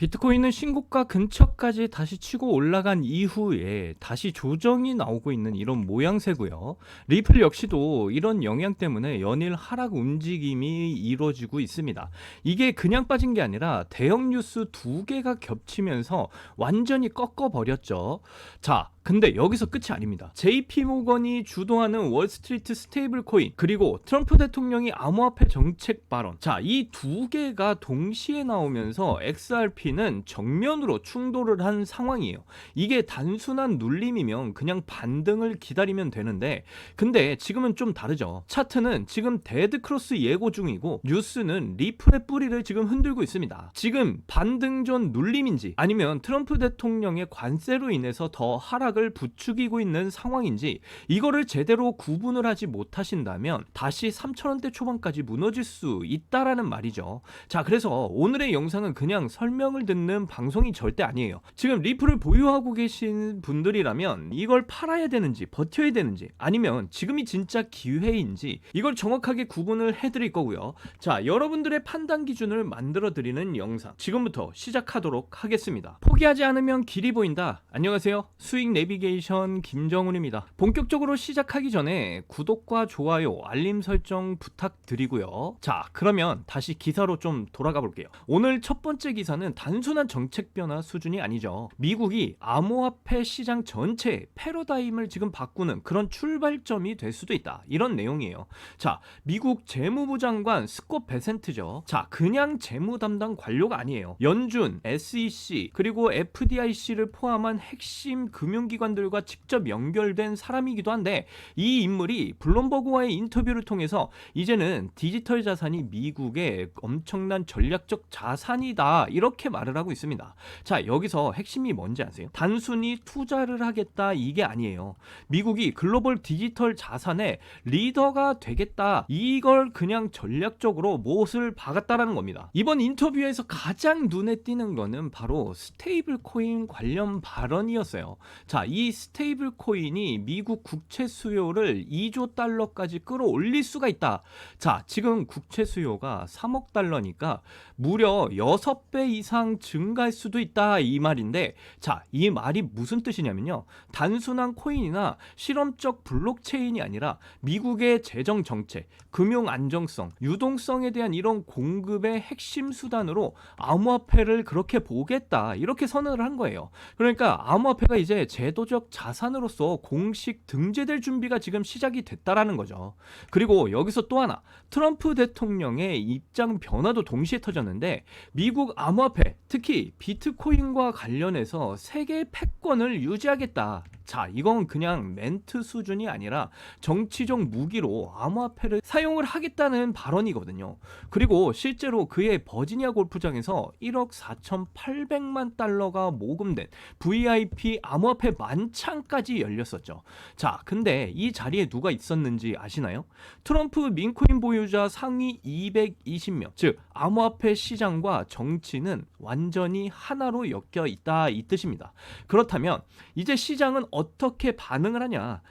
비트코인은 신고가 근처까지 다시 치고 올라간 이후에 다시 조정이 나오고 있는 이런 모양새고요. 리플 역시도 이런 영향 때문에 연일 하락 움직임이 이루어지고 있습니다. 이게 그냥 빠진 게 아니라 대형 뉴스 두 개가 겹치면서 완전히 꺾어 버렸죠. 자, 근데 여기서 끝이 아닙니다. JP 모건이 주도하는 월스트리트 스테이블 코인 그리고 트럼프 대통령이 암호화폐 정책 발언. 자, 이 두 개가 동시에 나오면서 XRP는 정면으로 충돌을 한 상황이에요. 이게 단순한 눌림이면 그냥 반등을 기다리면 되는데 근데 지금은 좀 다르죠. 차트는 지금 데드 크로스 예고 중이고 뉴스는 리플의 뿌리를 지금 흔들고 있습니다. 지금 반등 전 눌림인지 아니면 트럼프 대통령의 관세로 인해서 더 하락 을 부추기고 있는 상황인지 이거를 제대로 구분을 하지 못하신다면 다시 3천원대 초반까지 무너질 수 있다라는 말이죠. 자, 그래서 오늘의 영상은 그냥 설명을 듣는 방송이 절대 아니에요. 지금 리플을 보유하고 계신 분들이라면 이걸 팔아야 되는지 버텨야 되는지 아니면 지금이 진짜 기회인지 이걸 정확하게 구분을 해드릴 거고요. 자, 여러분들의 판단 기준을 만들어 드리는 영상 지금부터 시작하도록 하겠습니다. 포기하지 않으면 길이 보인다. 안녕하세요. 수익 내 비게이션 김정훈입니다. 본격적으로 시작하기 전에 구독과 좋아요, 알림 설정 부탁드리고요. 자, 그러면 다시 기사로 좀 돌아가 볼게요. 오늘 첫 번째 기사는 단순한 정책 변화 수준이 아니죠. 미국이 암호화폐 시장 전체 패러다임을 지금 바꾸는 그런 출발점이 될 수도 있다. 이런 내용이에요. 자, 미국 재무부 장관 스콧 베센트죠. 자, 그냥 재무 담당 관료가 아니에요. 연준, SEC, 그리고 FDIC를 포함한 핵심 금융 기관들과 직접 연결된 사람이기도 한데 이 인물이 블룸버그와의 인터뷰를 통해서 이제는 디지털 자산이 미국의 엄청난 전략적 자산이다 이렇게 말을 하고 있습니다. 자 여기서 핵심이 뭔지 아세요? 단순히 투자를 하겠다 이게 아니에요. 미국이 글로벌 디지털 자산의 리더가 되겠다 이걸 그냥 전략적으로 못을 박았다라는 겁니다. 이번 인터뷰에서 가장 눈에 띄는 거는 바로 스테이블 코인 관련 발언이었어요. 자, 이 스테이블 코인이 미국 국채 수요를 2조 달러까지 끌어올릴 수가 있다. 자, 지금 국채 수요가 3억 달러니까 무려 6배 이상 증가할 수도 있다 이 말인데 자, 이 말이 무슨 뜻이냐면요. 단순한 코인이나 실험적 블록체인이 아니라 미국의 재정 정책, 금융 안정성, 유동성에 대한 이런 공급의 핵심 수단으로 암호화폐를 그렇게 보겠다. 이렇게 선언을 한 거예요. 그러니까 암호화폐가 이제 제도적 자산으로서 공식 등재될 준비가 지금 시작이 됐다라는 거죠. 그리고 여기서 또 하나 트럼프 대통령의 입장 변화도 동시에 터졌는데 미국 암호화폐 특히 비트코인과 관련해서 세계 패권을 유지하겠다. 자, 이건 그냥 멘트 수준이 아니라 정치적 무기로 암호화폐를 사용을 하겠다는 발언이거든요. 그리고 실제로 그의 버지니아 골프장에서 1억 4,800만 달러가 모금된 VIP 암호화폐 만찬까지 열렸었죠. 자, 근데 이 자리에 누가 있었는지 아시나요? 트럼프 민코인 보유자 상위 220명, 즉 암호화폐 시장과 정치는 완전히 하나로 엮여 있다 이 뜻입니다. 그렇다면 이제 시장은 어 떻게 반응을 하냐?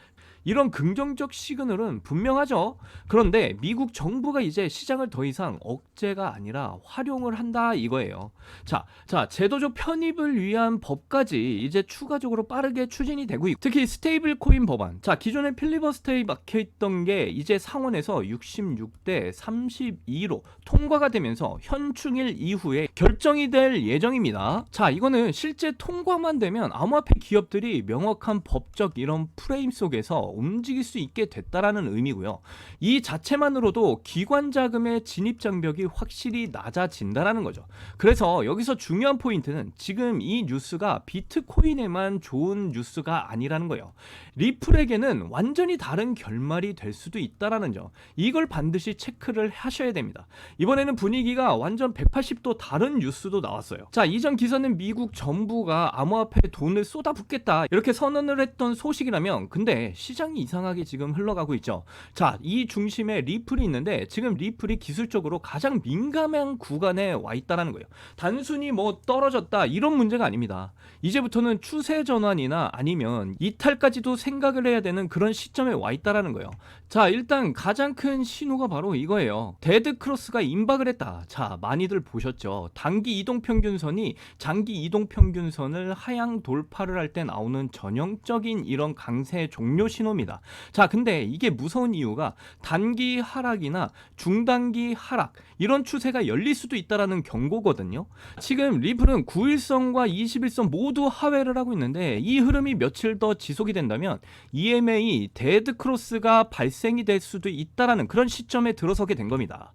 이런 긍정적 시그널은 분명하죠. 그런데 미국 정부가 이제 시장을 더 이상 억제가 아니라 활용을 한다 이거예요. 자, 자, 제도적 편입을 위한 법까지 이제 추가적으로 빠르게 추진이 되고 있고 특히 스테이블 코인 법안. 자, 기존에 필리버스터에 막혀 있던 게 이제 상원에서 66대 32로 통과가 되면서 현충일 이후에 결정이 될 예정입니다. 자, 이거는 실제 통과만 되면 암호화폐 기업들이 명확한 법적 이런 프레임 속에서 움직일 수 있게 됐다라는 의미고요. 이 자체만으로도 기관 자금의 진입 장벽이 확실히 낮아진다라는 거죠. 그래서 여기서 중요한 포인트는 지금 이 뉴스가 비트코인에만 좋은 뉴스가 아니라는 거예요. 리플에게는 완전히 다른 결말이 될 수도 있다라는 점. 이걸 반드시 체크를 하셔야 됩니다. 이번에는 분위기가 완전 180도 다른 뉴스도 나왔어요. 자, 이전 기사는 미국 정부가 암호화폐에 돈을 쏟아붓겠다 이렇게 선언을 했던 소식이라면 근데 시장 시장이 이상하게 지금 흘러가고 있죠. 자, 이 중심에 리플이 있는데 지금 리플이 기술적으로 가장 민감한 구간에 와 있다라는 거예요. 단순히 뭐 떨어졌다 이런 문제가 아닙니다. 이제부터는 추세 전환이나 아니면 이탈까지도 생각을 해야 되는 그런 시점에 와 있다라는 거예요. 자, 일단 가장 큰 신호가 바로 이거예요. 데드 크로스가 임박을 했다. 자, 많이들 보셨죠. 단기 이동 평균선이 장기 이동 평균선을 하향 돌파를 할 때 나오는 전형적인 이런 강세 종료 신호 입니다. 자, 근데 이게 무서운 이유가 단기 하락이나 중단기 하락 이런 추세가 열릴 수도 있다라는 경고거든요. 지금 리플은 9일선과 21선 모두 하회를 하고 있는데 이 흐름이 며칠 더 지속이 된다면 EMA 데드 크로스가 발생이 될 수도 있다라는 그런 시점에 들어서게 된 겁니다.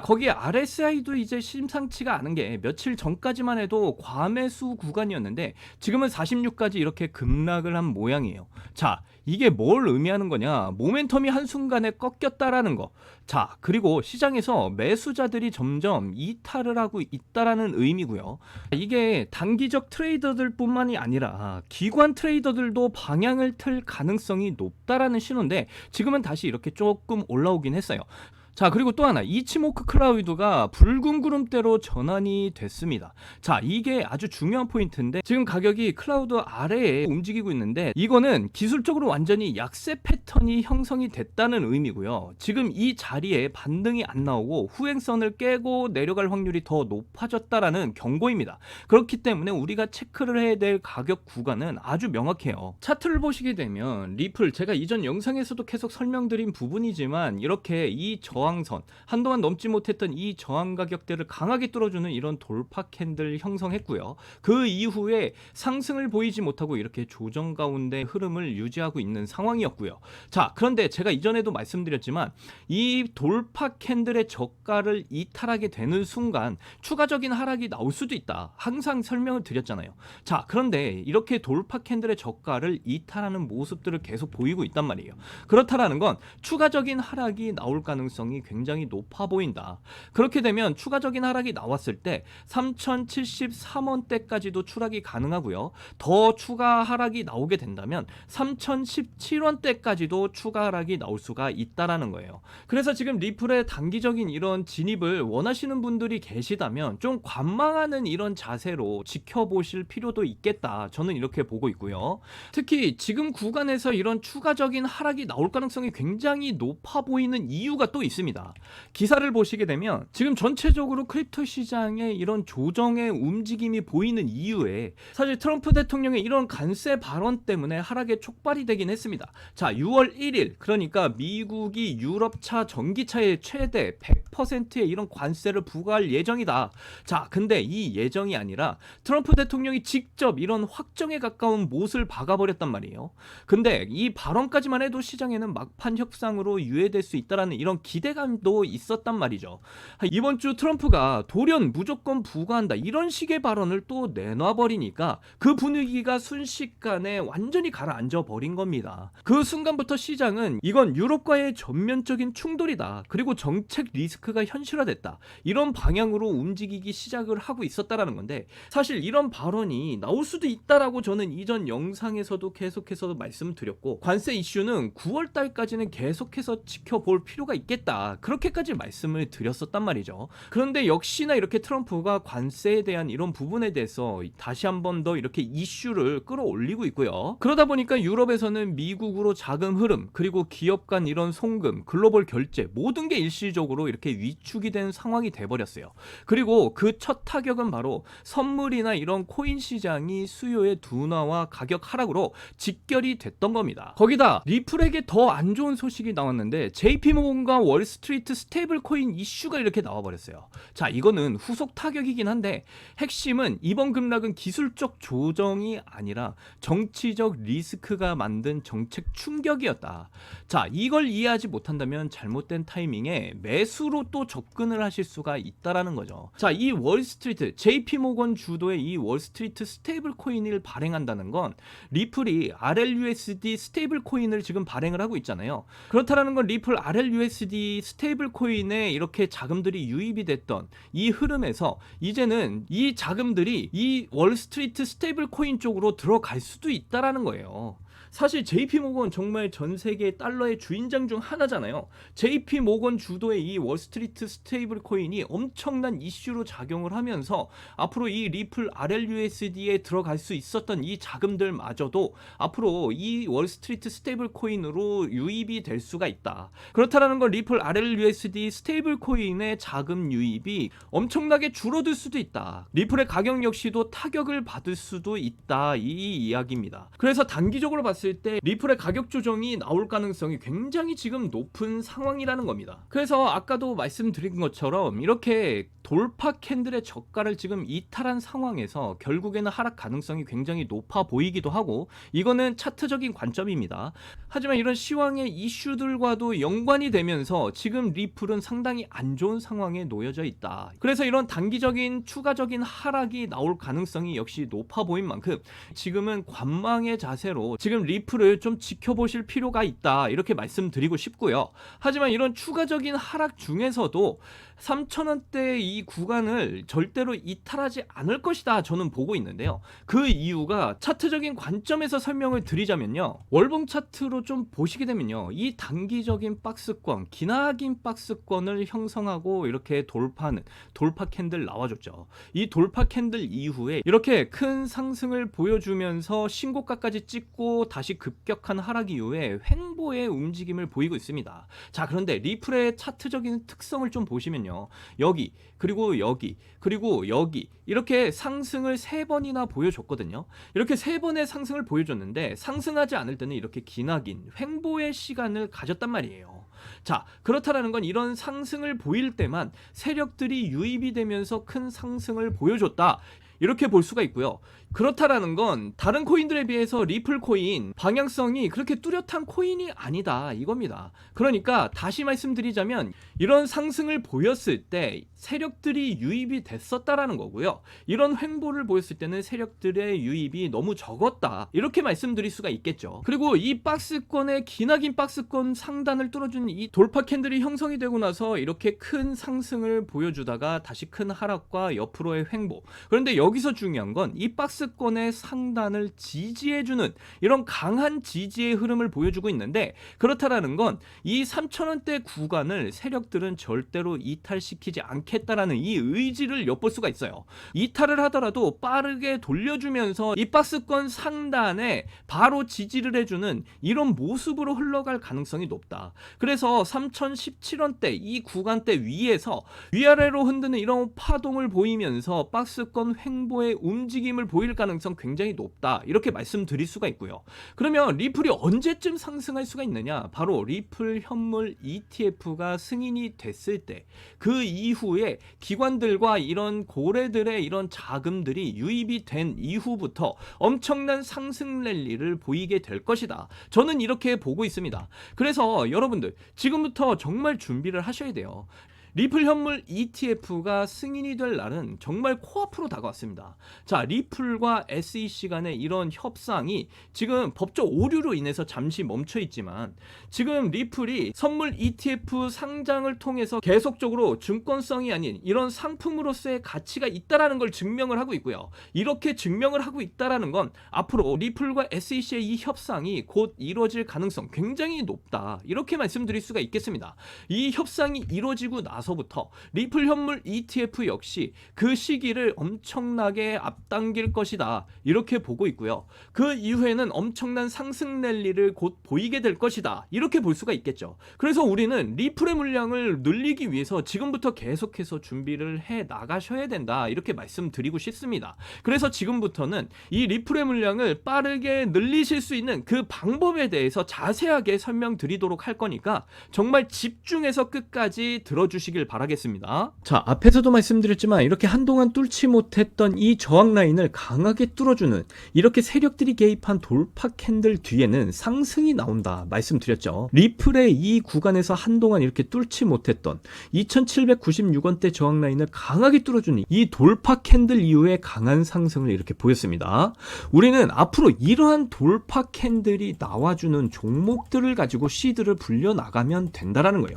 거기에 RSI도 이제 심상치가 않은 게 며칠 전까지만 해도 과매수 구간이었는데 지금은 46까지 이렇게 급락을 한 모양이에요. 자, 이게 뭘 의미하는 거냐? 모멘텀이 한순간에 꺾였다라는 거. 자, 그리고 시장에서 매수자들이 점점 이탈을 하고 있다라는 의미고요. 이게 단기적 트레이더들뿐만이 아니라 기관 트레이더들도 방향을 틀 가능성이 높다라는 신호인데 지금은 다시 이렇게 조금 올라오긴 했어요. 자 그리고 또 하나. 이치모크 클라우드가 붉은 구름대로 전환이 됐습니다. 자 이게 아주 중요한 포인트인데 지금 가격이 클라우드 아래에 움직이고 있는데 이거는 기술적으로 완전히 약세 패턴이 형성이 됐다는 의미고요. 지금 이 자리에 반등이 안 나오고 후행선을 깨고 내려갈 확률이 더 높아졌다라는 경고입니다. 그렇기 때문에 우리가 체크를 해야 될 가격 구간은 아주 명확해요. 차트를 보시게 되면 리플 제가 이전 영상에서도 계속 설명드린 부분이지만 이렇게 이저 항선 한동안 넘지 못했던 이 저항 가격대를 강하게 뚫어주는 이런 돌파 캔들 형성했고요. 그 이후에 상승을 보이지 못하고 이렇게 조정 가운데 흐름을 유지하고 있는 상황이었고요. 자, 그런데 제가 이전에도 말씀드렸지만 이 돌파 캔들의 저가를 이탈하게 되는 순간 추가적인 하락이 나올 수도 있다. 항상 설명을 드렸잖아요. 자, 그런데 이렇게 돌파 캔들의 저가를 이탈하는 모습들을 계속 보이고 있단 말이에요. 그렇다라는 건 추가적인 하락이 나올 가능성이 굉장히 높아 보인다. 그렇게 되면 추가적인 하락이 나왔을 때 3,073원대까지도 추락이 가능하고요. 더 추가 하락이 나오게 된다면 3,017원대까지도 추가 하락이 나올 수가 있다라는 거예요. 그래서 지금 리플의 단기적인 이런 진입을 원하시는 분들이 계시다면 좀 관망하는 이런 자세로 지켜보실 필요도 있겠다. 저는 이렇게 보고 있고요. 특히 지금 구간에서 이런 추가적인 하락이 나올 가능성이 굉장히 높아 보이는 이유가 또 있습니다. 기사를 보시게 되면 지금 전체적으로 크립토 시장의 이런 조정의 움직임이 보이는 이유에 사실 트럼프 대통령의 이런 간세 발언 때문에 하락에 촉발이 되긴 했습니다. 자, 6월 1일 그러니까 미국이 유럽차 전기차의 최대 100%의 이런 관세를 부과할 예정이다. 자, 근데 이 예정이 아니라 트럼프 대통령이 직접 이런 확정에 가까운 못을 박아버렸단 말이에요. 근데 이 발언까지만 해도 시장에는 막판 협상으로 유예될 수 있다라는 이런 기대 감도 있었단 말이죠. 이번 주 트럼프가 돌연 무조건 부과한다 이런 식의 발언을 또 내놔버리니까 그 분위기가 순식간에 완전히 가라앉아 버린 겁니다. 그 순간부터 시장은 이건 유럽과의 전면적인 충돌이다. 그리고 정책 리스크가 현실화됐다. 이런 방향으로 움직이기 시작을 하고 있었다라는 건데 사실 이런 발언이 나올 수도 있다라고 저는 이전 영상에서도 계속해서 말씀드렸고 관세 이슈는 9월 달까지는 계속해서 지켜볼 필요가 있겠다. 그렇게까지 말씀을 드렸었단 말이죠. 그런데 역시나 이렇게 트럼프가 관세에 대한 이런 부분에 대해서 다시 한 번 더 이렇게 이슈를 끌어올리고 있고요. 그러다 보니까 유럽에서는 미국으로 자금 흐름 그리고 기업 간 이런 송금, 글로벌 결제 모든 게 일시적으로 이렇게 위축이 된 상황이 돼버렸어요. 그리고 그 첫 타격은 바로 선물이나 이런 코인 시장이 수요의 둔화와 가격 하락으로 직결이 됐던 겁니다. 거기다 리플에게 더 안 좋은 소식이 나왔는데 JP 모건과 월스 트리트 스테이블 코인 이슈가 이렇게 나와버렸어요. 자, 이거는 후속 타격이긴 한데 핵심은 이번 급락은 기술적 조정이 아니라 정치적 리스크가 만든 정책 충격이었다. 자, 이걸 이해하지 못한다면 잘못된 타이밍에 매수로 또 접근을 하실 수가 있다라는 거죠. 자, 이 월스트리트 JP 모건 주도의 이 월스트리트 스테이블 코인을 발행한다는 건 리플이 RLUSD 스테이블 코인을 지금 발행을 하고 있잖아요. 그렇다라는 건 리플 RLUSD 스테이블 코인에 이렇게 자금들이 유입이 됐던 이 흐름에서 이제는 이 자금들이 이 월스트리트 스테이블 코인 쪽으로 들어갈 수도 있다라는 거예요. 사실 JP 모건 정말 전 세계 달러의 주인장 중 하나잖아요. JP 모건 주도의 이 월스트리트 스테이블 코인이 엄청난 이슈로 작용을 하면서 앞으로 이 리플 RLUSD에 들어갈 수 있었던 이 자금들마저도 앞으로 이 월스트리트 스테이블 코인으로 유입이 될 수가 있다. 그렇다라는 건 리플 RLUSD 스테이블 코인의 자금 유입이 엄청나게 줄어들 수도 있다. 리플의 가격 역시도 타격을 받을 수도 있다. 이 이야기입니다. 그래서 단기적으로 봤을 때 리플의 가격 조정이 나올 가능성이 굉장히 지금 높은 상황이라는 겁니다. 그래서 아까도 말씀드린 것처럼 이렇게 돌파 캔들의 저가를 지금 이탈한 상황에서 결국에는 하락 가능성이 굉장히 높아 보이기도 하고 이거는 차트적인 관점입니다. 하지만 이런 시황의 이슈들과도 연관이 되면서 지금 리플은 상당히 안 좋은 상황에 놓여져 있다. 그래서 이런 단기적인 추가적인 하락이 나올 가능성이 역시 높아 보인 만큼 지금은 관망의 자세로 지금 리플을 좀 지켜보실 필요가 있다. 이렇게 말씀드리고 싶고요. 하지만 이런 추가적인 하락 중에서도 3,000원대 이 구간을 절대로 이탈하지 않을 것이다. 저는 보고 있는데요. 그 이유가 차트적인 관점에서 설명을 드리자면요. 월봉 차트로 좀 보시게 되면요. 이 단기적인 박스권, 기나긴 박스권을 형성하고 이렇게 돌파하는 돌파 캔들 나와줬죠. 이 돌파 캔들 이후에 이렇게 큰 상승을 보여주면서 신고가까지 찍고 다시 급격한 하락 이후에 횡보의 움직임을 보이고 있습니다. 자, 그런데 리플의 차트적인 특성을 좀 보시면요. 여기, 그리고 여기, 그리고 여기 이렇게 상승을 세 번이나 보여줬거든요. 이렇게 세 번의 상승을 보여줬는데 상승하지 않을 때는 이렇게 기나긴 횡보의 시간을 가졌단 말이에요. 자, 그렇다라는 건 이런 상승을 보일 때만 세력들이 유입이 되면서 큰 상승을 보여줬다. 이렇게 볼 수가 있고요. 그렇다라는 건 다른 코인들에 비해서 리플 코인 방향성이 그렇게 뚜렷한 코인이 아니다 이겁니다. 그러니까 다시 말씀드리자면 이런 상승을 보였을 때 세력들이 유입이 됐었다라는 거고요. 이런 횡보를 보였을 때는 세력들의 유입이 너무 적었다. 이렇게 말씀드릴 수가 있겠죠. 그리고 이 박스권의 기나긴 박스권 상단을 뚫어준 이 돌파 캔들이 형성이 되고 나서 이렇게 큰 상승을 보여주다가 다시 큰 하락과 옆으로의 횡보. 그런데 여기 서 중요한 건 이 박스권의 상단을 지지해주는 이런 강한 지지의 흐름을 보여주고 있는데 그렇다라는 건 이 3천원대 구간을 세력들은 절대로 이탈시키지 않겠다라는 이 의지를 엿볼 수가 있어요. 이탈을 하더라도 빠르게 돌려주면서 이 박스권 상단에 바로 지지를 해주는 이런 모습으로 흘러갈 가능성이 높다. 그래서 3017원대 이 구간대 위에서 위아래로 흔드는 이런 파동을 보이면서 박스권 횡 보의 움직임을 보일 가능성 굉장히 높다. 이렇게 말씀드릴 수가 있고요. 그러면 리플이 언제쯤 상승할 수가 있느냐? 바로 리플 현물 ETF가 승인이 됐을 때 그 이후에 기관들과 이런 고래들의 이런 자금들이 유입이 된 이후부터 엄청난 상승 랠리를 보이게 될 것이다. 저는 이렇게 보고 있습니다. 그래서 여러분들 지금부터 정말 준비를 하셔야 돼요. 리플 현물 ETF가 승인이 될 날은 정말 코앞으로 다가왔습니다. 자, 리플과 SEC 간의 이런 협상이 지금 법적 오류로 인해서 잠시 멈춰 있지만 지금 리플이 선물 ETF 상장을 통해서 계속적으로 증권성이 아닌 이런 상품으로서의 가치가 있다라는 걸 증명을 하고 있고요. 이렇게 증명을 하고 있다라는 건 앞으로 리플과 SEC의 이 협상이 곧 이루어질 가능성 굉장히 높다. 이렇게 말씀드릴 수가 있겠습니다. 이 협상이 이루어지고 나 서부터 리플 현물 ETF 역시 그 시기를 엄청나게 앞당길 것이다. 이렇게 보고 있고요. 그 이후에는 엄청난 상승 랠리를 곧 보이게 될 것이다. 이렇게 볼 수가 있겠죠. 그래서 우리는 리플의 물량을 늘리기 위해서 지금부터 계속해서 준비를 해 나가셔야 된다. 이렇게 말씀드리고 싶습니다. 그래서 지금부터는 이 리플의 물량을 빠르게 늘리실 수 있는 그 방법에 대해서 자세하게 설명드리도록 할 거니까 정말 집중해서 끝까지 들어주시 길 바라겠습니다. 자, 앞에서도 말씀드렸지만 이렇게 한동안 뚫지 못했던 이 저항 라인을 강하게 뚫어주는 이렇게 세력들이 개입한 돌파 캔들 뒤에는 상승이 나온다 말씀드렸죠. 리플의 이 구간에서 한동안 이렇게 뚫지 못했던 2796원대 저항 라인을 강하게 뚫어주는 이 돌파 캔들 이후에 강한 상승을 이렇게 보였습니다. 우리는 앞으로 이러한 돌파 캔들이 나와주는 종목들을 가지고 시드를 불려 나가면 된다라는 거예요.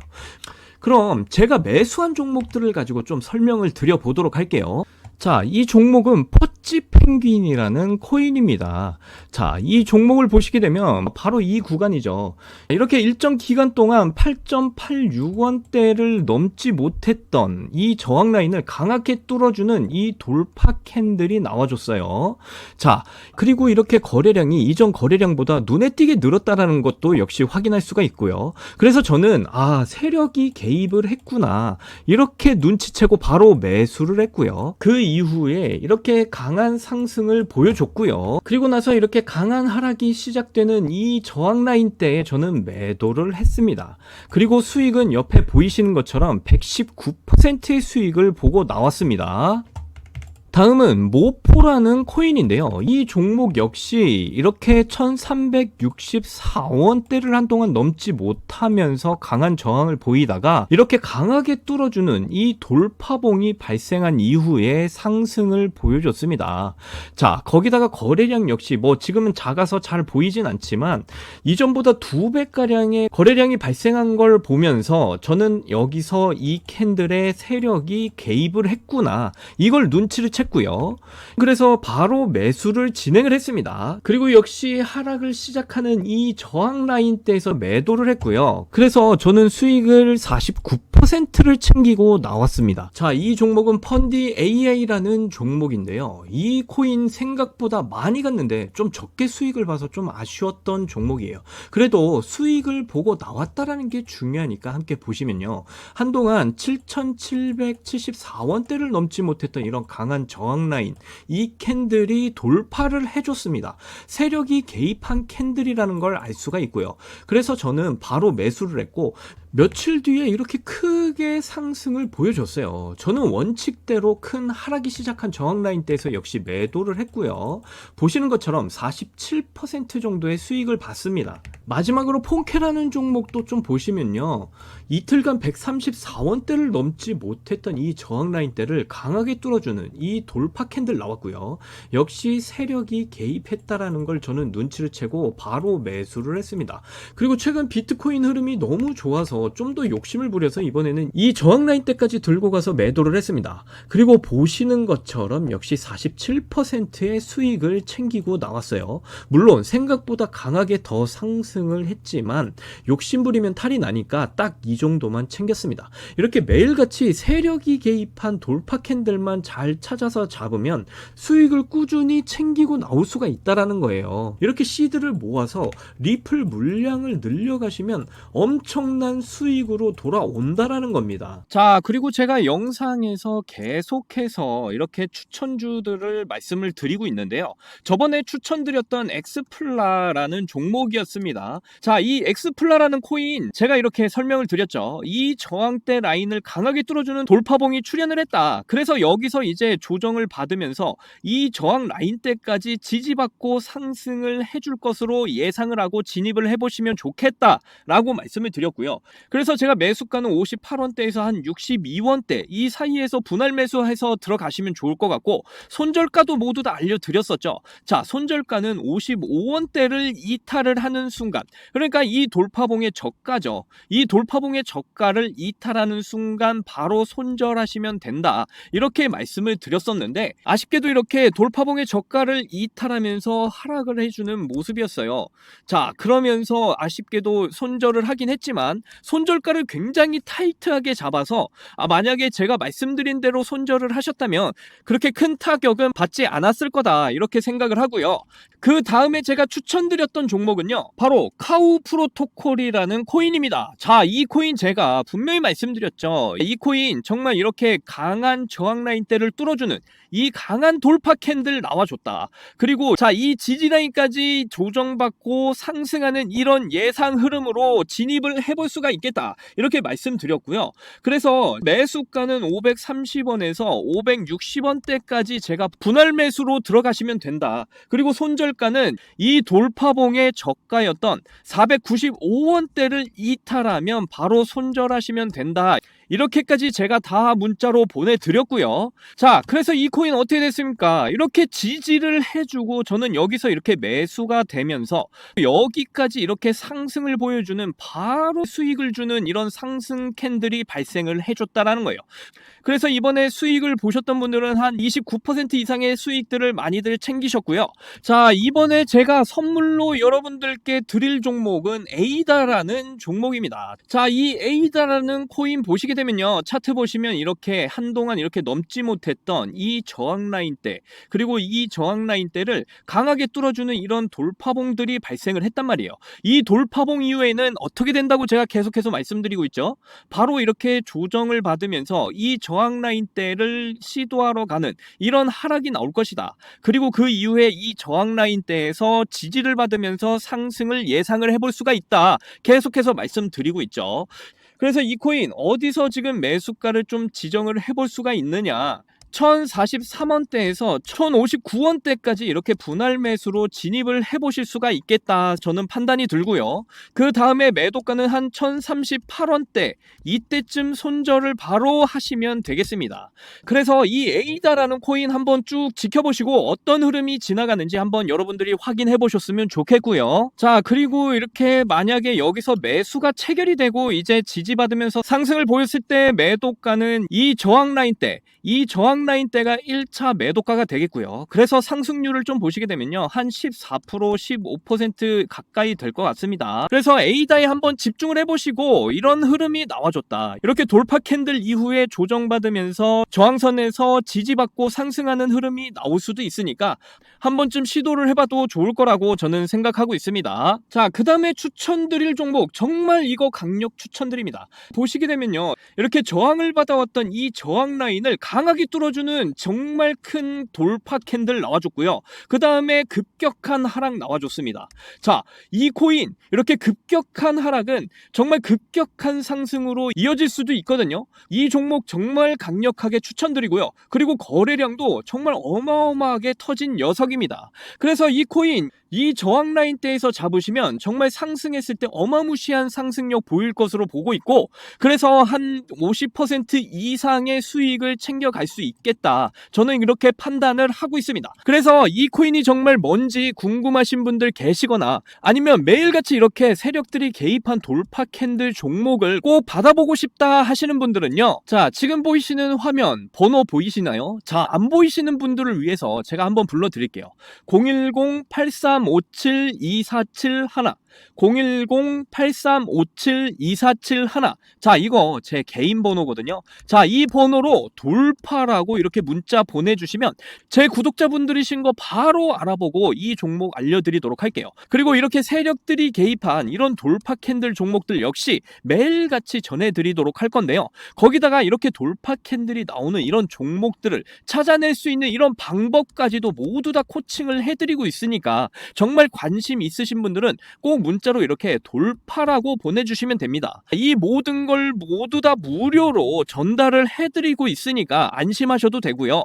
그럼 제가 매수한 종목들을 가지고 좀 설명을 드려 보도록 할게요. 자, 이 종목은 찌 펭귄이라는 코인입니다. 자, 이 종목을 보시게 되면 바로 이 구간이죠. 이렇게 일정 기간 동안 8.86원대를 넘지 못했던 이 저항 라인을 강하게 뚫어주는 이 돌파 캔들이 나와줬어요. 자, 그리고 이렇게 거래량이 이전 거래량보다 눈에 띄게 늘었다라는 것도 역시 확인할 수가 있고요. 그래서 저는 아, 세력이 개입을 했구나. 이렇게 눈치채고 바로 매수를 했고요. 그 이후에 이렇게 강한 상승을 보여줬고요. 그리고 나서 이렇게 강한 하락이 시작되는 이 저항 라인 때에 저는 매도를 했습니다. 그리고 수익은 옆에 보이시는 것처럼 119%의 수익을 보고 나왔습니다. 다음은 모포라는 코인인데요. 이 종목 역시 이렇게 1364원대를 한동안 넘지 못하면서 강한 저항을 보이다가 이렇게 강하게 뚫어주는 이 돌파봉이 발생한 이후에 상승을 보여줬습니다. 자, 거기다가 거래량 역시 뭐 지금은 작아서 잘 보이진 않지만 이전보다 두 배가량의 거래량이 발생한 걸 보면서 저는 여기서 이 캔들의 세력이 개입을 했구나. 이걸 눈치를 채 했고요. 그래서 바로 매수를 진행을 했습니다. 그리고 역시 하락을 시작하는 이 저항 라인 대에서 매도를 했고요. 그래서 저는 수익을 49% 를 챙기고 나왔습니다. 자, 이 종목은 펀디 AI라는 종목인데요. 이 코인 생각보다 많이 갔는데 좀 적게 수익을 봐서 좀 아쉬웠던 종목이에요. 그래도 수익을 보고 나왔다라는 게 중요하니까 함께 보시면요. 한동안 7,774원대를 넘지 못했던 이런 강한 저항 라인 이 캔들이 돌파를 해줬습니다. 세력이 개입한 캔들이라는 걸 알 수가 있고요. 그래서 저는 바로 매수를 했고 며칠 뒤에 이렇게 크게 상승을 보여줬어요. 저는 원칙대로 큰 하락이 시작한 저항 라인대에서 역시 매도를 했고요. 보시는 것처럼 47% 정도의 수익을 봤습니다. 마지막으로 폰케라는 종목도 좀 보시면요. 이틀간 134원대를 넘지 못했던 이 저항 라인대를 강하게 뚫어주는 이 돌파 캔들 나왔고요. 역시 세력이 개입했다라는 걸 저는 눈치를 채고 바로 매수를 했습니다. 그리고 최근 비트코인 흐름이 너무 좋아서 좀 더 욕심을 부려서 이번에는 이 저항 라인 때까지 들고 가서 매도를 했습니다. 그리고 보시는 것처럼 역시 47%의 수익을 챙기고 나왔어요. 물론 생각보다 강하게 더 상승을 했지만 욕심 부리면 탈이 나니까 딱 이 정도만 챙겼습니다. 이렇게 매일같이 세력이 개입한 돌파 캔들만 잘 찾아서 잡으면 수익을 꾸준히 챙기고 나올 수가 있다라는 거예요. 이렇게 시드를 모아서 리플 물량을 늘려가시면 엄청난 수익으로 돌아온다라는 겁니다. 자, 그리고 제가 영상에서 계속해서 이렇게 추천주들을 말씀을 드리고 있는데요. 저번에 추천드렸던 엑스플라라는 종목이었습니다. 자, 이 엑스플라라는 코인 제가 이렇게 설명을 드렸죠. 이 저항대 라인을 강하게 뚫어주는 돌파봉이 출현을 했다. 그래서 여기서 이제 조정을 받으면서 이 저항 라인대까지 지지받고 상승을 해줄 것으로 예상을 하고 진입을 해보시면 좋겠다라고 말씀을 드렸고요. 그래서 제가 매수가는 58원대에서 한 62원대 이 사이에서 분할 매수해서 들어가시면 좋을 것 같고 손절가도 모두 다 알려드렸었죠. 자, 손절가는 55원대를 이탈을 하는 순간 그러니까 이 돌파봉의 저가죠. 이 돌파봉의 저가를 이탈하는 순간 바로 손절하시면 된다. 이렇게 말씀을 드렸었는데 아쉽게도 이렇게 돌파봉의 저가를 이탈하면서 하락을 해주는 모습이었어요. 자, 그러면서 아쉽게도 손절을 하긴 했지만 손절가를 굉장히 타이트하게 잡아서 아, 만약에 제가 말씀드린 대로 손절을 하셨다면 그렇게 큰 타격은 받지 않았을 거다 이렇게 생각을 하고요. 그 다음에 제가 추천드렸던 종목은요. 바로 카우 프로토콜이라는 코인입니다. 자, 이 코인 제가 분명히 말씀드렸죠. 이 코인 정말 이렇게 강한 저항 라인대를 뚫어주는 이 강한 돌파 캔들 나와줬다. 그리고 자, 이 지지 라인까지 조정받고 상승하는 이런 예상 흐름으로 진입을 해볼 수가 있겠다. 이렇게 말씀드렸고요. 그래서 매수가는 530원에서 560원대까지 제가 분할 매수로 들어가시면 된다. 그리고 손절가는 이 돌파봉의 저가였던 495원대를 이탈하면 바로 손절하시면 된다. 이렇게까지 제가 다 문자로 보내드렸고요. 자, 그래서 이 코인 어떻게 됐습니까? 이렇게 지지를 해주고 저는 여기서 이렇게 매수가 되면서 여기까지 이렇게 상승을 보여주는 바로 수익을 주는 이런 상승 캔들이 발생을 해줬다라는 거예요. 그래서 이번에 수익을 보셨던 분들은 한 29% 이상의 수익들을 많이들 챙기셨고요. 자, 이번에 제가 선물로 여러분들께 드릴 종목은 에이다라는 종목입니다. 자, 이 에이다라는 코인 보시게 되면요. 차트 보시면 이렇게 한동안 이렇게 넘지 못했던 이 저항 라인대, 그리고 이 저항 라인대를 강하게 뚫어주는 이런 돌파봉들이 발생을 했단 말이에요. 이 돌파봉 이후에는 어떻게 된다고 제가 계속해서 말씀드리고 있죠. 바로 이렇게 조정을 받으면서 이 저항 라인 대를 시도하러 가는 이런 하락이 나올 것이다. 그리고 그 이후에 이 저항 라인 대에서 지지를 받으면서 상승을 예상을 해볼 수가 있다. 계속해서 말씀드리고 있죠. 그래서 이 코인 어디서 지금 매수가를 좀 지정을 해볼 수가 있느냐? 1043원대에서 1059원대까지 이렇게 분할 매수로 진입을 해보실 수가 있겠다. 저는 판단이 들고요. 그 다음에 매도가는 한 1038원대. 이때쯤 손절을 바로 하시면 되겠습니다. 그래서 이 에이다라는 코인 한번 쭉 지켜보시고 어떤 흐름이 지나가는지 한번 여러분들이 확인해 보셨으면 좋겠고요. 자, 그리고 이렇게 만약에 여기서 매수가 체결이 되고 이제 지지받으면서 상승을 보였을 때 매도가는 이 저항 라인 때, 이 저항 라인 때가 1차 매도가가 되겠고요. 그래서 상승률을 좀 보시게 되면요. 한 14%, 15% 가까이 될 것 같습니다. 그래서 에이다에 한번 집중을 해보시고 이런 흐름이 나와줬다. 이렇게 돌파 캔들 이후에 조정받으면서 저항선에서 지지받고 상승하는 흐름이 나올 수도 있으니까 한 번쯤 시도를 해봐도 좋을 거라고 저는 생각하고 있습니다. 자, 그 다음에 추천드릴 종목 정말 이거 강력 추천드립니다. 보시게 되면요. 이렇게 저항을 받아왔던 이 저항 라인을 강하게 뚫어 주는 정말 큰 돌파 캔들 나와줬고요. 그 다음에 급격한 하락 나와줬습니다. 자, 이 코인 이렇게 급격한 하락은 정말 급격한 상승으로 이어질 수도 있거든요. 이 종목 정말 강력하게 추천드리고요. 그리고 거래량도 정말 어마어마하게 터진 녀석입니다. 그래서 이 코인 이 저항 라인대에서 잡으시면 정말 상승했을 때 어마무시한 상승력 보일 것으로 보고 있고 그래서 한 50% 이상의 수익을 챙겨갈 수 있겠다. 저는 이렇게 판단을 하고 있습니다. 그래서 이 코인이 정말 뭔지 궁금하신 분들 계시거나 아니면 매일같이 이렇게 세력들이 개입한 돌파 캔들 종목을 꼭 받아보고 싶다 하시는 분들은요. 자, 지금 보이시는 화면 번호 보이시나요? 자, 안 보이시는 분들을 위해서 제가 한번 불러드릴게요. 010-8357-2471 010-8357-2471 자, 이거 제 개인 번호거든요. 자, 이 번호로 돌파라고 이렇게 문자 보내주시면 제 구독자분들이신 거 바로 알아보고 이 종목 알려드리도록 할게요. 그리고 이렇게 세력들이 개입한 이런 돌파 캔들 종목들 역시 매일같이 전해드리도록 할 건데요. 거기다가 이렇게 돌파 캔들이 나오는 이런 종목들을 찾아낼 수 있는 이런 방법까지도 모두 다 코칭을 해드리고 있으니까 정말 관심 있으신 분들은 꼭 문자로 이렇게 돌파라고 보내주시면 됩니다. 이 모든 걸 모두 다 무료로 전달을 해드리고 있으니까 안심하셔도 되고요.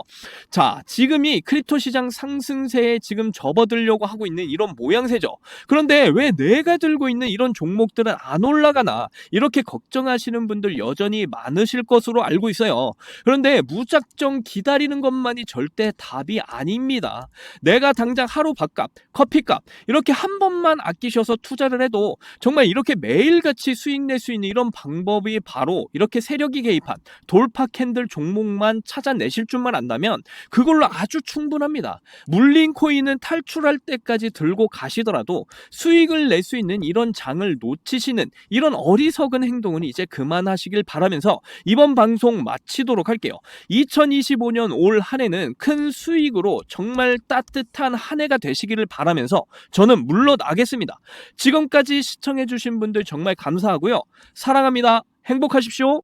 자, 지금이 크립토 시장 상승세에 지금 접어들려고 하고 있는 이런 모양새죠. 그런데 왜 내가 들고 있는 이런 종목들은 안 올라가나 이렇게 걱정하시는 분들 여전히 많으실 것으로 알고 있어요. 그런데 무작정 기다리는 것만이 절대 답이 아닙니다. 내가 당장 하루 밥값, 커피값 이렇게 한 번만 아끼셔서 투자를 해도 정말 이렇게 매일같이 수익 낼 수 있는 이런 방법이 바로 이렇게 세력이 개입한 돌파 캔들 종목만 찾아내실 줄만 안다면 그걸로 아주 충분합니다. 물린 코인은 탈출할 때까지 들고 가시더라도 수익을 낼 수 있는 이런 장을 놓치시는 이런 어리석은 행동은 이제 그만하시길 바라면서 이번 방송 마치도록 할게요. 2025년 올 한 해는 큰 수익으로 정말 따뜻한 한 해가 되시기를 바라면서 저는 물러나겠습니다. 지금까지 시청해주신 분들 정말 감사하고요. 사랑합니다. 행복하십시오.